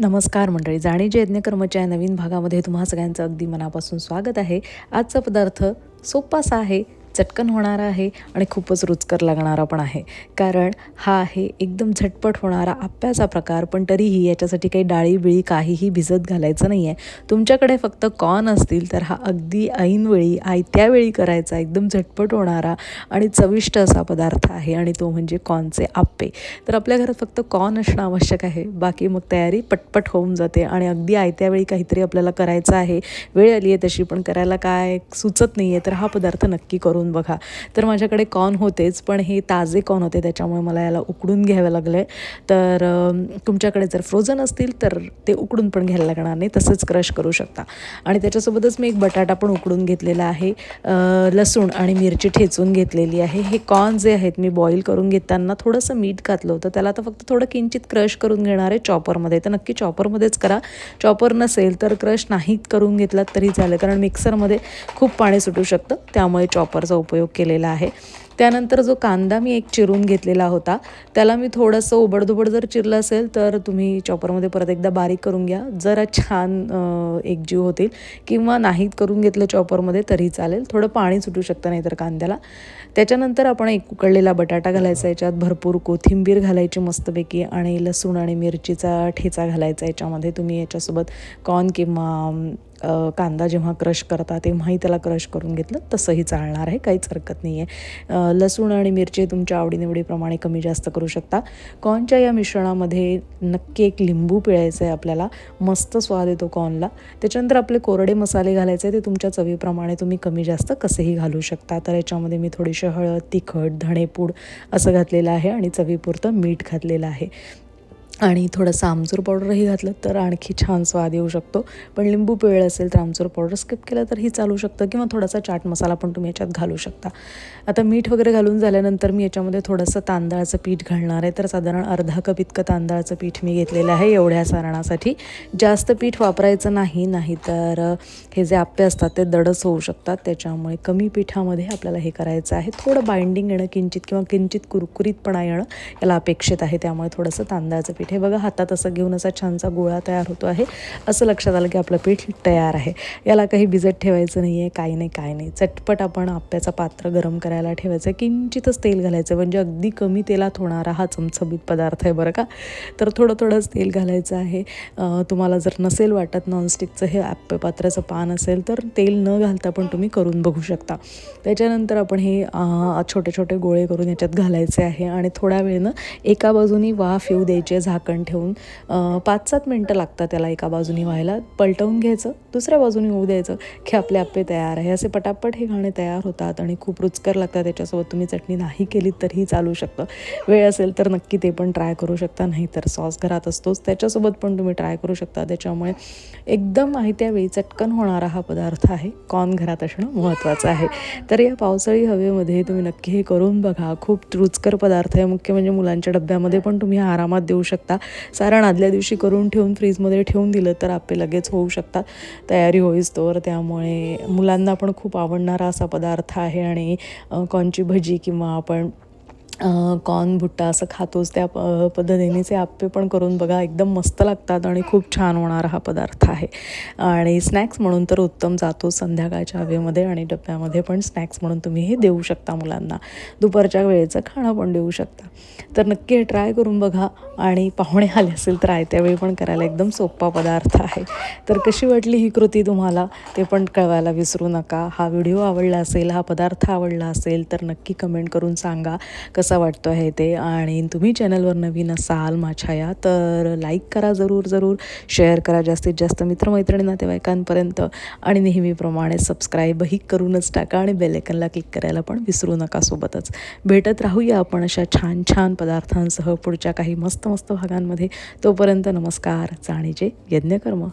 नमस्कार मंडळी. जाणीजे यज्ञकर्मच्या या नवीन भागामध्ये तुम्हा सगळ्यांचं अगदी मनापासून स्वागत आहे. आजचा पदार्थ सोपासा आहे. चटकन होणारा आहे आणि खूपच रुचकर लागणारा पण आहे. कारण हा आहे एकदम झटपट होणारा आप्याचा प्रकार पण तरीही याच्यासाठी काही डाळी बिळी काहीही भिजत घालायचं नाही आहे तुमच्याकडे फक्त कॉर्न असतील तर हा अगदी ऐनवेळी आयत्या वेळी करायचा एकदम झटपट होणारा आणि चविष्ट असा पदार्थ आहे आणि तो म्हणजे कॉर्नचे आप्पे. तर आपल्या घरात फक्त कॉर्न असणं आवश्यक आहे. बाकी मग तयारी पटपट होऊन जाते आणि अगदी आयत्या वेळी काहीतरी आपल्याला करायचं आहे. वेळ आली आहे तशी पण करायला काय सुचत नाही आहे तर हा पदार्थ नक्की करून बघा. तर माझ्याकडे कॉर्न होतेच पण हे ताजे कॉर्न होते त्याच्यामुळे मला याला उकडून घ्यावे लागले. तर तुमच्याकडे जर फ्रोझन असतील तर ते उकडून पण घ्यायला लागणार नाही तसंच क्रश करू शकता. आणि त्याच्यासोबतच मी एक बटाटा पण उकडून घेतलेला आहे. लसूण आणि मिरची ठेचून घेतलेली आहे. हे कॉर्न जे आहेत मी बॉईल करून घेताना थोडंसं मीठ घातलं होतं. त्याला आता फक्त थोडं किंचित क्रश करून घेणार आहे चॉपरमध्ये तर नक्की चॉपरमध्येच करा. चॉपर नसेल तर क्रश नाही करून घेतलात तरी चालेल. कारण मिक्सरमध्ये खूप पाणी सुटू शकतं त्यामुळे चॉपरचा उपयोग केलेला आहे. त्यानंतर जो कांदा मी एक चिरून घेतलेला होता त्याला मी थोडंसं ओबडधोबड जर चिरलं असेल तर तुम्ही चॉपरमध्ये परत एकदा बारीक करून घ्या. जरा छान एकजीव होतील. किंवा नाहीत करून घेतलं चॉपरमध्ये तरी चालेल. थोडं पाणी सुटू शकतं नाहीतर कांद्याला. त्याच्यानंतर आपण एक उकळलेला बटाटा घालायचा याच्यात भरपूर कोथिंबीर घालायची मस्तपैकी आणि लसूण आणि मिरचीचा ठेचा घालायचा याच्यामध्ये. तुम्ही याच्यासोबत कॉर्न किंवा कांदा जेव्हा क्रश करता तेव्हाही त्याला क्रश करून घेतलं तसंही चालणार आहे काहीच हरकत नाही आहे लसूण आणि मिरची तुमच्या आवडीनिवडीप्रमाणे कमी जास्त करू शकता. कॉर्नच्या या मिश्रणामध्ये नक्की एक लिंबू पिळायचं आहे आपल्याला मस्त स्वाद येतो कॉर्नला. त्याच्यानंतर आपले कोरडे मसाले घालायचे ते तुमच्या चवीप्रमाणे तुम्ही कमी जास्त कसेही घालू शकता. तर याच्यामध्ये मी थोडीशी हळद तिखट धणेपूड असं घातलेलं आहे आणि चवीपुरतं मीठ घातलेलं आहे. आणि थोडंसं आमचूर पावडरही घातलं तर आणखी छान स्वाद येऊ शकतो. पण लिंबू पिवळं असेल तर आमचूर पावडर स्किप केलं तरीही चालू शकतं किंवा थोडासा चाट मसाला पण तुम्ही याच्यात घालू शकता. आता मीठ वगैरे घालून झाल्यानंतर मी याच्यामध्ये थोडंसं तांदळाचं पीठ घालणार आहे. तर साधारण अर्धा कप इतकं तांदळाचं पीठ मी घेतलेलं आहे एवढ्या सारणासाठी. जास्त पीठ वापरायचं नाही नाही तर हे जे आप्पे असतात ते दडस होऊ शकतात. त्याच्यामुळे कमी पिठामध्ये आपल्याला हे करायचं आहे. थोडं बाइंडिंग येणं किंचित किंवा किंचित कुरकुरीतपणा येणं याला अपेक्षित आहे. त्यामुळे थोडंसं तांदळाचं पीठ हे बघा हातात असं घेऊन असा छानसा गोळा तयार होतो आहे. असं लक्षात आलं की आपलं पीठ तयार आहे. याला काही भिजत ठेवायचं नाही आहे काही नाही काही नाही. चटपट आपण आप्याचं पात्र गरम करायला ठेवायचं. आहे किंचितच तेल घालायचं म्हणजे अगदी कमी तेलात होणारा हा चमचमीत पदार्थ आहे बरं का. तर थोडं थोडंच तेल घालायचं आहे. तुम्हाला जर नसेल वाटत नॉनस्टिकचं हे आप्य पात्राचं पान असेल तर तेल न घालता पण तुम्ही करून बघू शकता. त्याच्यानंतर आपण हे छोटे छोटे गोळे करून याच्यात घालायचे आहे. आणि थोड्या वेळेनं एका बाजूनी वाफ येऊ द्यायची आहे झाकण ठेवून पाच सात मिनटं लागतात त्याला एका बाजूनी व्हायला. पलटवून घ्यायचं दुसऱ्या बाजूनी होऊ द्यायचं की आपले आप्पे तयार आहे. असे पटापट हे गाणे तयार होतात आणि खूप रुचकर लागतात त्याच्यासोबत. तुम्ही चटणी नाही केली तरीही चालू शकतं. वेळ असेल तर नक्की ते पण ट्राय करू शकता नाही तर सॉस घरात असतोच. त्याच्यासोबत पण तुम्ही ट्राय करू शकता. त्याच्यामुळे एकदम माहित्या वेळी चटकन होणारा हा पदार्थ आहे. कॉर्न घरात असणं महत्त्वाचं आहे. तर या पावसाळी हवेमध्ये तुम्ही नक्की हे करून बघा. खूप रुचकर पदार्थ आहे. मुख्य म्हणजे मुलांच्या डब्यामध्ये पण तुम्ही आरामात देऊ शकता. सारण आदल्या दिवशी करून ठेवून फ्रीजमध्ये ठेवून दिलं तर आपे लगेच होऊ शकतात. तयारी होईस तोवर त्यामुळे मुलांना पण खूप आवडणारा असा पदार्थ आहे आणि कॉनची भजी किंवा आपण कॉर्न भुट्टा असं खातोच त्या प पद्धतीनेचे आप्पे पण करून बघा एकदम मस्त लागतात आणि खूप छान होणारा हा पदार्थ आहे. आणि स्नॅक्स म्हणून तर उत्तम जातो संध्याकाळच्या हवेमध्ये आणि डब्यामध्ये पण स्नॅक्स म्हणून तुम्ही हे देऊ शकता मुलांना. दुपारच्या वेळेचं खाणं पण देऊ शकता. तर नक्की हे ट्राय करून बघा आणि पाहुणे आले असेल तर आयत्या वेळी पण करायला एकदम सोपा पदार्थ आहे. तर कशी वाटली ही कृती तुम्हाला? ते पण कळवायला विसरू नका. हा व्हिडिओ आवडला असेल हा पदार्थ आवडला असेल तर नक्की कमेंट करून सांगा. कसं कसा वाटतो आहे ते आणि तुम्ही चॅनलवर नवीन असाल माझ्या या तर लाईक करा जरूर जरूर. शेअर करा जास्तीत जास्त मित्रमैत्रिणी नातेवाईकांपर्यंत आणि नेहमीप्रमाणे सबस्क्राईबही करूनच टाका आणि बेलेकनला क्लिक करायला पण विसरू नका सोबतच. भेटत राहूया आपण अशा छान छान पदार्थांसह पुढच्या काही मस्त मस्त भागांमध्ये. तोपर्यंत नमस्कार जाणीचे यज्ञकर्म.